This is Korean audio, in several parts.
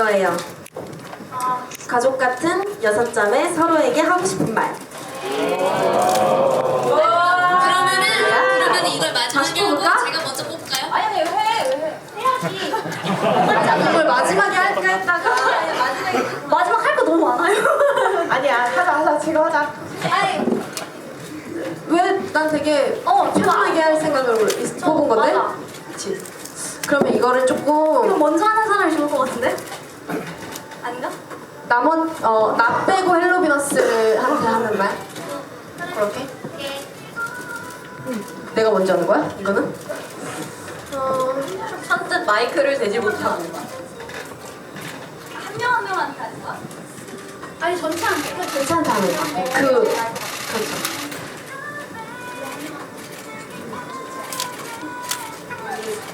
이거예요. 가족 같은 여섯 자매 서로에게 하고 싶은 말. 그러면은 그러면 이걸 다시 마지막에 하고 뽑을까? 제가 먼저 뽑을까요? 아니 아니 왜 왜 해야지. 이걸 마지막에 할까 했다가 마지막 할 거 너무 많아요. 아니야 하자 하자 지금 하자. 아니 왜 난 되게 어 편하게 할 생각으로 있- 뽑은 건데? 맞아. 그치. 그러면 이거를 이거 조금 먼저 하는 사람이 좋을 것 같은데? 아닌가? 남원 어나 빼고 헬로비너스를 한테 하는 말. 그렇게? 내가 먼저 하는 거야? 이거는? 어, 선뜻 마이크를 대지 못하고 한 명 한 명한테 하는 거야? 아니 전체한테. 괜찮다 하는 거. 그 그렇죠.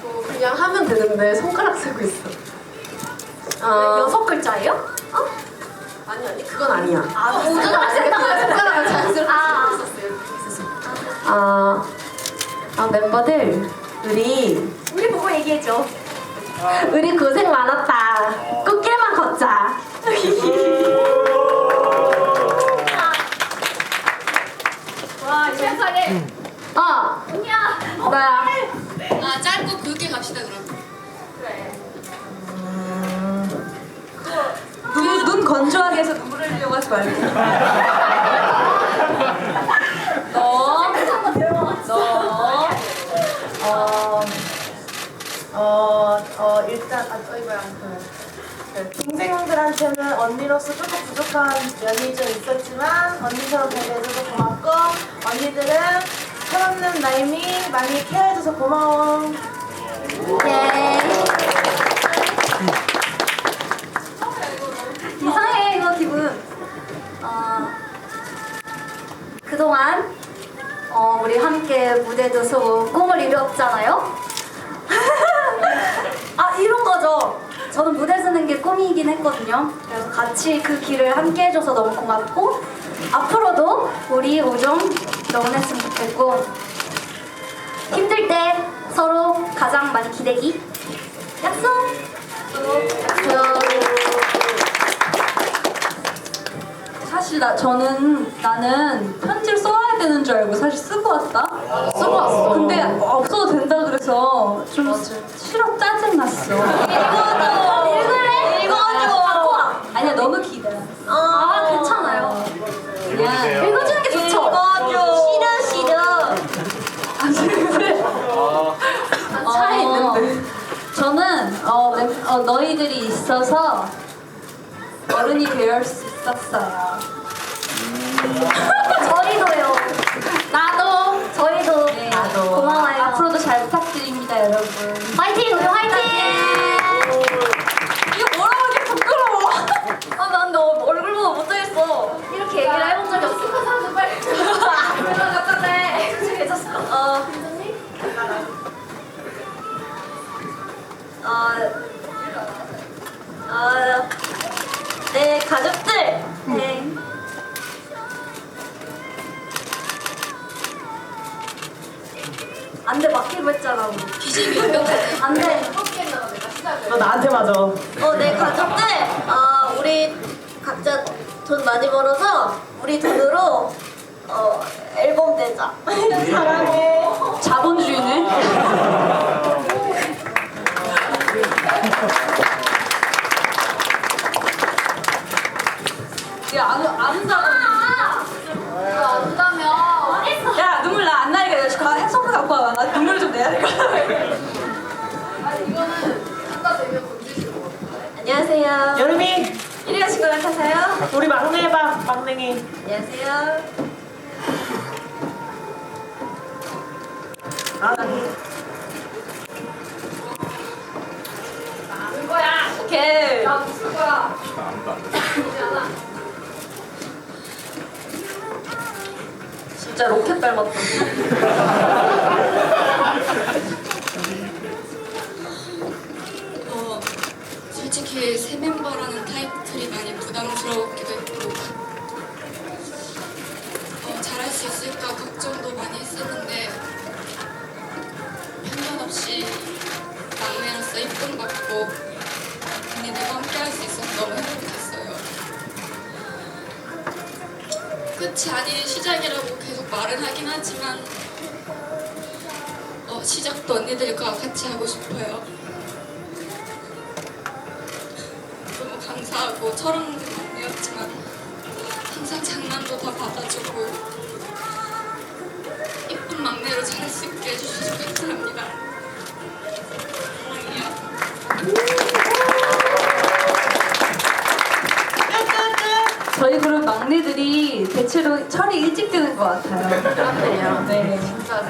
어, 그냥 하면 되는데 손가락 쓰고 있어. 어, 여섯 글자예요? 어? 아니 아니 그건 아니야. 아 모두가 안 된다고 손가락을 자연스럽게 아. 아, 아 멤버들 우리 우리 보고 얘기해줘. 우리 고생 많았다. 꽃길만 걷자. 와 세상에. 어, 언니야. 나야. 아 짧고 굵게 갑시다 그럼. 눈, 눈 건조하게 해서 눈물 흘리려고 하지 말고. 너. 너, 어, 어, 어, 일단, 아, 어, 이거야. 그, 그 동생들한테는 언니로서 조금 부족한 면이 좀 있었지만, 언니처럼 되게 해줘서 고맙고, 언니들은 철없는 나임이 많이 케어해줘서 고마워. 예. 이상해 이거 기분. 어, 그동안 어, 우리 함께 무대도 서고 꿈을 이뤘잖아요. 아 이런 거죠. 저는 무대 서는 게 꿈이긴 했거든요. 그래서 같이 그 길을 함께 해줘서 너무 고맙고 앞으로도 우리 우정 영원했으면 좋겠고 힘들 때 서로 가장 많이 기대기 약속. 사실 나 저는 나는 편지를 써야 되는 줄 알고 사실 쓰고 왔다. 쓰고 왔어. 근데 없어도 된다 그래서 좀 싫어 짜증 났어. 읽어줘. 읽을래? 읽어줘. 갖고 와. 아니야 너무 기다. 아 괜찮아요. 그냥 읽어주는 게 좋죠. 읽어줘. 싫어 싫어. 차에 어, 있는데. 저는 어, 멤- 어, 너희들이 있어서 어른이 될수 있었어요. 저희도요. 나도. 저희도 네. 고마워요. 앞으로도 잘 부탁드립니다, 여러분. 화이팅 우리 화이팅. 20 몇몇 안 돼. 너 나한테 맞아. 어, 네, 가족들, 어, 우리 각자 돈 많이 벌어서 우리 돈으로 어, 앨범 내자. 네. 사랑해. 자본주의네. 야, 아무, 아무 아! 사람. 아! 아! 와. 나 눈물 좀 내야 될 것 같아. 안녕하세요. 여름이, 이리 가신 것 같아서요. 우리 막내 해봐, 막냉이. 안녕하세요. 아, 진짜 로켓 닮았다. 어, 솔직히 새 멤버라는 타이틀이 많이 부담스럽기도 했고 어, 잘할 수 있을까 걱정도 많이 했었는데 편견 없이 막내로서 이쁨 받고 끝이 아닌 시작이라고 계속 말은 하긴 하지만 어, 시작도 언니들과 같이 하고 싶어요. 너무 감사하고 철없는 언니였지만 철이 일찍 드는 것 같아요. 그렇네요. 네. 진짜로.